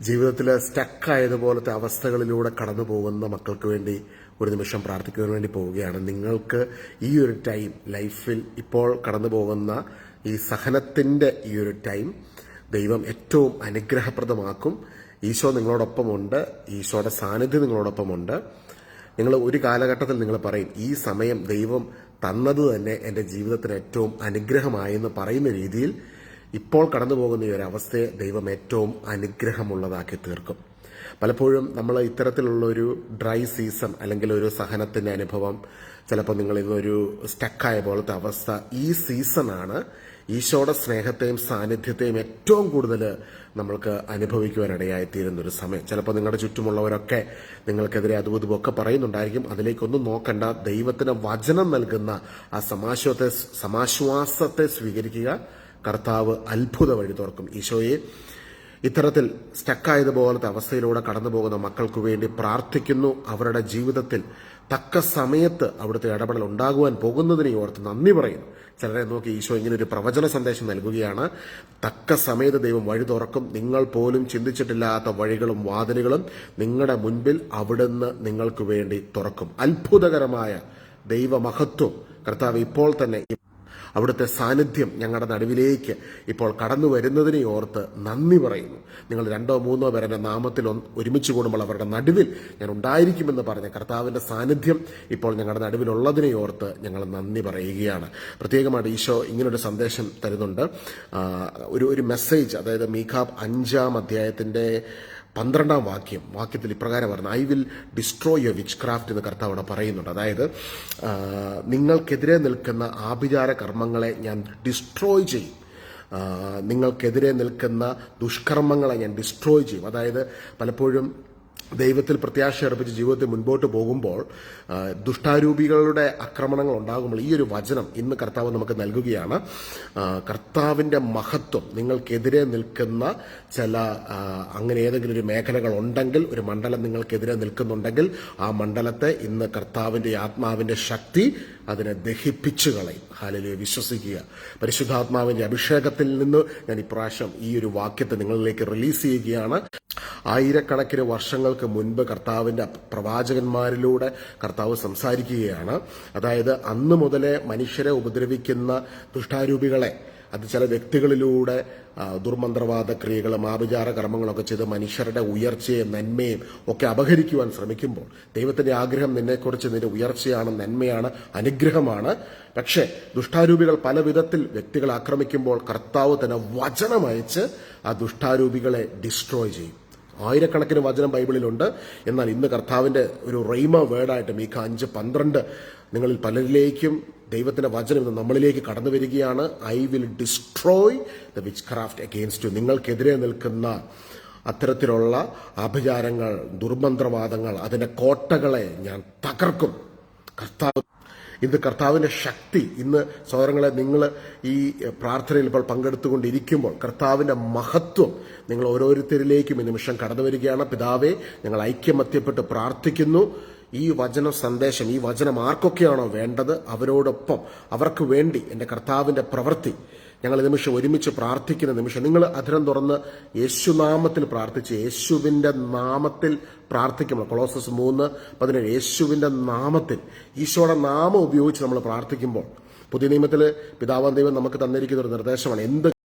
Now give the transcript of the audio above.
ജീവിതത്തിൽ സ്റ്റക്കായതുപോലത്തെ അവസ്ഥകളിലൂടെ കടന്നു പോകുന്ന മക്കൾക്ക് വേണ്ടി ഒരു നിമിഷം പ്രാർത്ഥിക്കുവാൻ വേണ്ടി പോവുകയാണ്. നിങ്ങൾക്ക് ഈ ഒരു ടൈം ലൈഫിൽ ഇപ്പോൾ കടന്നു പോകുന്ന ഈ സഹനത്തിന്റെ ഈ ഒരു ടൈം ദൈവം ഏറ്റവും അനുഗ്രഹപ്രദമാക്കും. ഈശോ നിങ്ങളോടൊപ്പമുണ്ട്. ഈശോയുടെ സാന്നിധ്യം നിങ്ങളോടൊപ്പമുണ്ട്. നിങ്ങൾ ഒരു കാലഘട്ടത്തിൽ നിങ്ങൾ പറയും ഈ സമയം ദൈവം തന്നത് തന്നെ എന്റെ ജീവിതത്തിന് ഏറ്റവും അനുഗ്രഹമായെന്ന് പറയുന്ന രീതിയിൽ ഇപ്പോൾ കടന്നു പോകുന്ന ഈ ഒരു അവസ്ഥയെ ദൈവം ഏറ്റവും അനുഗ്രഹമുള്ളതാക്കി തീർക്കും പലപ്പോഴും നമ്മൾ ഇത്തരത്തിലുള്ള ഒരു ഡ്രൈ സീസൺ അല്ലെങ്കിൽ ഒരു സഹനത്തിന്റെ അനുഭവം ചിലപ്പോൾ നിങ്ങൾ ഇന്നൊരു സ്റ്റക്കായ പോലത്തെ അവസ്ഥ ഈ സീസണാണ് ഈശോയുടെ സ്നേഹത്തെയും സാന്നിധ്യത്തെയും ഏറ്റവും കൂടുതൽ നമ്മൾക്ക് അനുഭവിക്കുവാനിടയായിത്തീരുന്ന ഒരു സമയം. ചിലപ്പോൾ നിങ്ങളുടെ ചുറ്റുമുള്ളവരൊക്കെ നിങ്ങൾക്കെതിരെ അതും പറയുന്നുണ്ടായിരിക്കും. അതിലേക്കൊന്നും നോക്കണ്ട. ദൈവത്തിന് വചനം നൽകുന്ന ആ സമാശ്വാസത്തെ സമാശ്വാസത്തെ സ്വീകരിക്കുക. കർത്താവ് അത്ഭുത വഴി തുറക്കും. ഈശോയെ ഇത്തരത്തിൽ സ്റ്റക്കായതുപോലത്തെ അവസ്ഥയിലൂടെ കടന്നു പോകുന്ന മക്കൾക്ക് വേണ്ടി പ്രാർത്ഥിക്കുന്നു. അവരുടെ ജീവിതത്തിൽ തക്ക സമയത്ത് അവിടുത്തെ ഇടപെടൽ ഉണ്ടാകുവാൻ പോകുന്നതിനെ ഓർത്ത് നന്ദി പറയുന്നു. ചിലരെ നോക്കി ഈശോ ഇങ്ങനെ ഒരു പ്രവചന സന്ദേശം നൽകുകയാണ്. തക്ക സമയത്ത് ദൈവം വഴി തുറക്കും. നിങ്ങൾ പോലും ചിന്തിച്ചിട്ടില്ലാത്ത വഴികളും വാതിലുകളും നിങ്ങളുടെ മുൻപിൽ അവിടുന്ന് നിങ്ങൾക്ക് വേണ്ടി തുറക്കും. അത്ഭുതകരമായ ദൈവമഹത്വം കർത്താവ് ഇപ്പോൾ തന്നെ അവിടുത്തെ സാന്നിധ്യം ഞങ്ങളുടെ നടുവിലേക്ക് ഇപ്പോൾ കടന്നു വരുന്നതിനെ ഓർത്ത് നന്ദി പറയുന്നു. നിങ്ങൾ രണ്ടോ മൂന്നോ പേരെ നാമത്തിൽ ഒരുമിച്ച് കൂടുമ്പോൾ അവരുടെ നടുവിൽ ഞാൻ ഉണ്ടായിരിക്കുമെന്ന് പറഞ്ഞ കർത്താവിന്റെ സാന്നിധ്യം ഇപ്പോൾ ഞങ്ങളുടെ നടുവിലുള്ളതിനെ ഓർത്ത് ഞങ്ങൾ നന്ദി പറയുകയാണ്. പ്രത്യേകമായിട്ട് ഈശോ ഇങ്ങനൊരു സന്ദേശം തരുന്നുണ്ട്. ഒരു ഒരു മെസ്സേജ് അതായത് മീഖാബ് അഞ്ചാം അധ്യായത്തിന്റെ പന്ത്രണ്ടാം വാക്യം വാക്യത്തിൽ ഇപ്രകാരം പറഞ്ഞു I will destroy your witchcraft എന്ന് കർത്താവ് അവിടെ പറയുന്നുണ്ട്. അതായത് നിങ്ങൾക്കെതിരെ നിൽക്കുന്ന ആഭിചാര കർമ്മങ്ങളെ ഞാൻ ഡിസ്ട്രോയ് ചെയ്യും. നിങ്ങൾക്കെതിരെ നിൽക്കുന്ന ദുഷ്കർമ്മങ്ങളെ ഞാൻ ഡിസ്ട്രോയ് ചെയ്യും. അതായത് പലപ്പോഴും ദൈവത്തിൽ പ്രത്യാശ അർപ്പിച്ച് ജീവിതത്തിൽ മുൻപോട്ട് പോകുമ്പോൾ ദുഷ്ടാരൂപികളുടെ ആക്രമണങ്ങൾ ഉണ്ടാകുമ്പോൾ ഈ ഒരു വചനം ഇന്ന് കർത്താവ് നമുക്ക് നൽകുകയാണ്. കർത്താവിന്റെ മഹത്വം നിങ്ങൾക്കെതിരെ നിൽക്കുന്ന ചില അങ്ങനെ ഏതെങ്കിലും ഒരു മേഖലകൾ ഉണ്ടെങ്കിൽ ഒരു മണ്ഡലം നിങ്ങൾക്കെതിരെ നിൽക്കുന്നുണ്ടെങ്കിൽ ആ മണ്ഡലത്തെ ഇന്ന് കർത്താവിന്റെ ആത്മാവിന്റെ ശക്തി അതിനെ ദഹിപ്പിച്ചു കളയും. ഹാലലിയെ വിശ്വസിക്കുക. പരിശുദ്ധാത്മാവിന്റെ അഭിഷേകത്തിൽ നിന്ന് ഞാൻ ഇപ്രാവശ്യം ഈ ഒരു വാക്യത്തെ നിങ്ങളിലേക്ക് റിലീസ് ചെയ്യുകയാണ്. ആയിരക്കണക്കിന് വർഷങ്ങൾക്ക് മുൻപ് കർത്താവിന്റെ പ്രവാചകന്മാരിലൂടെ കർത്താവ് സംസാരിക്കുകയാണ്. അതായത് അന്ന് മുതലേ മനുഷ്യരെ ഉപദ്രവിക്കുന്ന ദുഷ്ടാരൂപികളെ അത് ചില വ്യക്തികളിലൂടെ ദുർമന്ത്രവാദ ക്രിയകളും ആഭിചാര കർമ്മങ്ങളൊക്കെ ചെയ്ത് മനുഷ്യരുടെ ഉയർച്ചയും നന്മയും ഒക്കെ അപഹരിക്കുവാൻ ശ്രമിക്കുമ്പോൾ ദൈവത്തിന്റെ ആഗ്രഹം നിന്നെക്കുറിച്ച് നിന്റെ ഉയർച്ചയാണ് നന്മയാണ് അനുഗ്രഹമാണ്. പക്ഷേ ദുഷ്ടാരൂപികൾ പല വിധത്തിൽ വ്യക്തികളെ ആക്രമിക്കുമ്പോൾ കർത്താവ് തന്നെ വചനമയച്ച് ആ ദുഷ്ടാരൂപികളെ ഡിസ്ട്രോയ് ചെയ്യും. ആയിരക്കണക്കിന് വചനം ബൈബിളിലുണ്ട്. എന്നാൽ ഇന്ന് കർത്താവിന്റെ ഒരു റൈമ വേർഡായിട്ട് മീക്ക അഞ്ച് പന്ത്രണ്ട് നിങ്ങളിൽ പലരിലേക്കും ദൈവത്തിന്റെ വചനം ഇന്ന് നമ്മളിലേക്ക് കടന്നു വരികയാണ്. I will destroy the witchcraft against നിങ്ങൾക്കെതിരെ നിൽക്കുന്ന അത്തരത്തിലുള്ള അഭിചാരങ്ങൾ ദുർമന്ത്രവാദങ്ങൾ അതിന്റെ കോട്ടകളെ ഞാൻ തകർക്കും. കർത്താവ് ഇന്ന് കർത്താവിന്റെ ശക്തി ഇന്ന് സഹോദരങ്ങളെ നിങ്ങൾ ഈ പ്രാർത്ഥനയിൽ ഇപ്പോൾ പങ്കെടുത്തുകൊണ്ടിരിക്കുമ്പോൾ കർത്താവിന്റെ മഹത്വം നിങ്ങൾ ഓരോരുത്തരിലേക്കും ഈ നിമിഷം കടന്നു വരികയാണ്. പിതാവെ ഞങ്ങൾ ഐക്യമത്യപ്പെട്ട് പ്രാർത്ഥിക്കുന്നു. ഈ വചന സന്ദേശം ഈ വചനം ആർക്കൊക്കെയാണോ വേണ്ടത്? അവരോടൊപ്പം അവർക്ക് വേണ്ടി എന്റെ കർത്താവിന്റെ പ്രവൃത്തി ഞങ്ങൾ നിമിഷം ഒരുമിച്ച് പ്രാർത്ഥിക്കുന്ന നിമിഷം നിങ്ങൾ അധരം തുറന്ന് യേശുനാമത്തിൽ പ്രാർത്ഥിച്ച് യേശുവിന്റെ നാമത്തിൽ പ്രാർത്ഥിക്കുമ്പോൾ കൊളോസസ് മൂന്ന് പതിനേഴ്. യേശുവിന്റെ നാമത്തിൽ ഈശോയുടെ നാമം ഉപയോഗിച്ച് നമ്മൾ പ്രാർത്ഥിക്കുമ്പോൾ പുതിയ നിയമത്തിൽ പിതാവാൻ ദൈവം നമുക്ക് തന്നിരിക്കുന്ന ഒരു നിർദ്ദേശമാണ്. എന്ത്